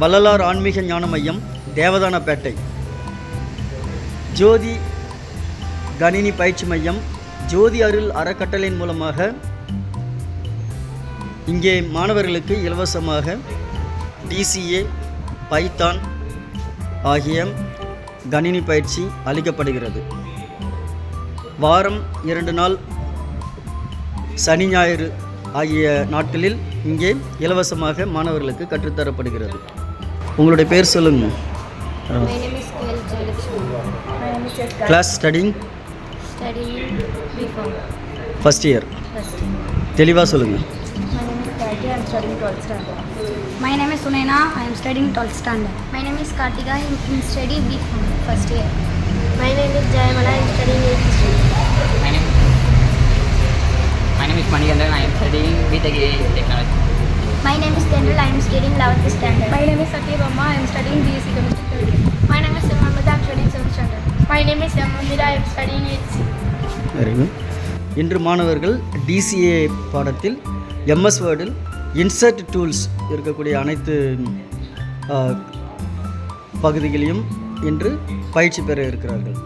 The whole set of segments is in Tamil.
வள்ளலார் ஆன்மீக ஞான மையம் தேவதானப்பேட்டை. ஜோதி கணினி பயிற்சி மையம் ஜோதி அருள் அறக்கட்டளையின் மூலமாக இங்கே மாணவர்களுக்கு இலவசமாக டிசிஏ பைத்தான் ஆகிய கணினி பயிற்சி அளிக்கப்படுகிறது. வாரம் இரண்டு நாள் சனி ஞாயிறு ஆகிய நாட்களில் இங்கே இலவசமாக மாணவர்களுக்கு கற்றுத்தரப்படுகிறது. உங்களுடைய பேர் சொல்லுங்க. Class studying Studying B.Com. First year First. தெளிவாக சொல்லுங்கள் My name is Karti. I am studying 12th standard. My name is Sunaina. I am studying 12th standard. My name is Kartika. I am studying B.Com. First year. My name is Jayamala. I am studying 8th standard. My name, my name is Manikandan. I am studying BTech Technology. My name is Kendall. I am studying 11th standard. My name is Satyabama. I am studying BSc Chemistry. My name is Samamita. I am studying 7th standard. My name is Samamita. I am studying 8th very good இன்று மாணவர்கள் டிசிஏ பாடத்தில் எம்எஸ் வேர்டில் இன்சர்ட் டூல்ஸ் இருக்கக்கூடிய அனைத்து பகுதிகளையும் இன்று பயிற்சி பெற இருக்கிறார்கள்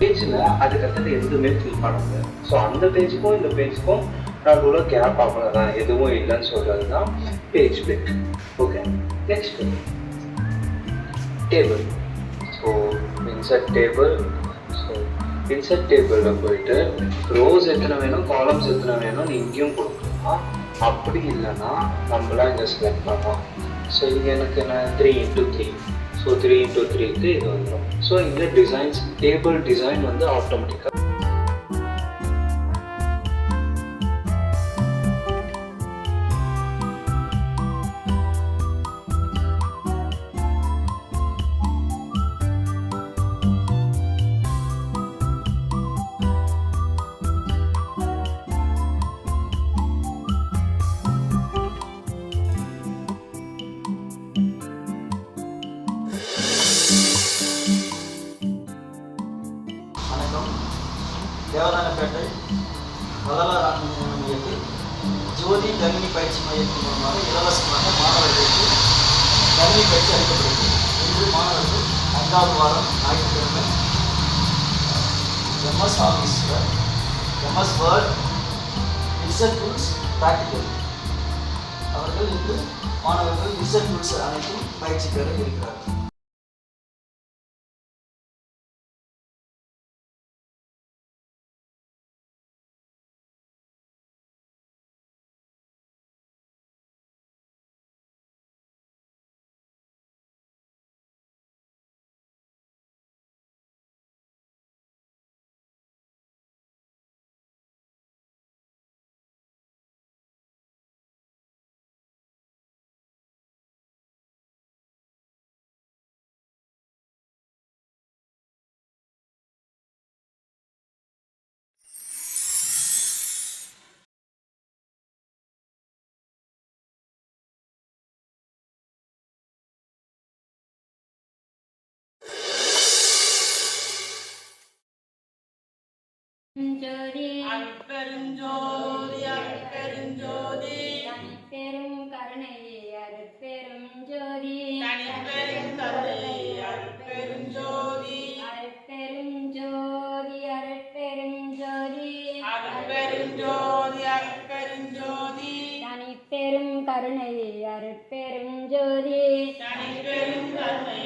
பேஜில் அதுக்கடுத்தது எதுவுமே ஃபில் பண்ண முடியாது ஸோ அந்த பேஜுக்கும் இந்த பேஜுக்கும் நடுவில் கேப் அவ்வளோதான் எதுவும் இல்லைன்னு சொல்கிறது தான் page pick okay next table so insert table so insert டேபிளில் போயிட்டு ரோஸ் எத்தனை வேணும் காலம்ஸ் எத்தனை வேணும்னு இங்கேயும் கொடுக்கலாம் அப்படி இல்லைன்னா நம்மளாம் இங்கே செலக்ட் பண்ணலாம். ஸோ இங்கே எனக்கு என்ன? Three into three so three into த்ரீக்கு இது வந்துடும் ஸோ இங்கே டிசைன்ஸ் டேபிள் டிசைன் வந்து ஆட்டோமேட்டிக்காக வணக்கம். தேவதானப்பேட்டை வள்ளலார் ஆன்மீக மையத்தில் ஜோதி கணினி பயிற்சி மையத்தின் மூலமாக இலவசமாக மாணவர்களுக்கு கணினி பயிற்சி அளிக்கப்படுகிறது. இன்று மாணவர்கள் ஐந்தாவது வாரம் ஞாயிற்றுக்கிழமை எம்எஸ் ஆஃபீஸில் MS Word Z tools practical அவர்கள் இன்று மாணவர்கள் இசட் டூல்ஸ் அனைத்தும் பயிற்சி பெற இருக்கிறார்கள். அருட்பெருஞ்சோதி அருட்பெருஞ்சோதி அருட்பெருஞ்சோதி. தனிப்பெரும் கருணை அருட்பெருஞ்சோதி தனிப்பெரும் கருணை அருட்பெருஞ்சோதி. அருட்பெருஞ்சோதி அருட்பெருஞ்சோதி அருட்பெருஞ்சோதி அருட்பெருஞ்சோதி. தனிப்பெரும் கருணை அருட்பெருஞ்சோதி தனிப்பெரும் கருணை ஜோதி அருட்பெருங்கருணை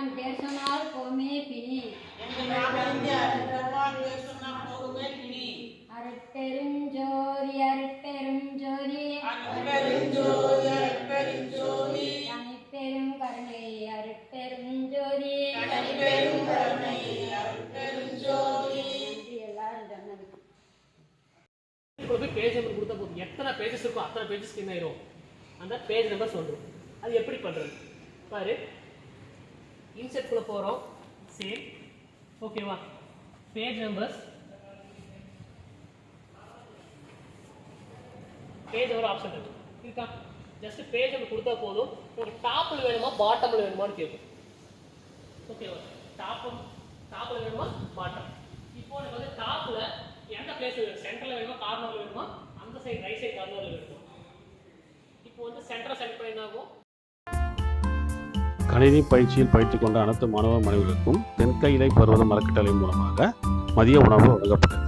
பெருமான் பேர் சொன்னால் போமே பிணி. அருட்பெருஞ்சோதி அருட்பெருஞ்சோதி தனிப்பெரும் கருணை அருட்பெருஞ்சோதி எல்லாரும் சொன்னதுக்கு இப்போ போய் பேஜ் நம்பர் கொடுத்தா போதும் எத்தனை பேஜஸ் இருக்கோ அத்தனை பேஜஸ் என்ன ஆயிரும்? அந்த பேஜ் நம்பர் சொல்கிறோம் அது எப்படி பண்ணுறது பாரு. இன்செர்ட்குள்ளே போகிறோம் சேம் ஓகேவா பேஜ் நம்பர்ஸ் பேஜ் ஒரு ஆப்ஷன் இருக்கு. இருக்கா? ஜஸ்ட் பேஜ் நம்பர் கொடுத்தா போதும். உங்களுக்கு டாப்பில் வேணுமா பாட்டமில் வேணுமான்னு கேட்கும் ஓகேவா டாப்பும் டாப்பில் வேணுமா பாட்டம் இப்போ எனக்கு வந்து டாப்பில் எந்த பிளேஸ் வேணும்? சென்டரில் வேணுமா கார்னரில் வேணுமா? அந்த சைடு ரைட் சைடு கார்னரில் வேணுமா? இப்போ வந்து சென்டரை செலக்ட் பண்ணி என்ன ஆகும்? கணினி பயிற்சியில் பயிற்சி கொண்ட அனைத்து மாணவ மாணவிகளுக்கும் தென்கையிலை பருவத மரக்கட்டளை மூலமாக மதிய உணவு வழங்கப்பட்டது.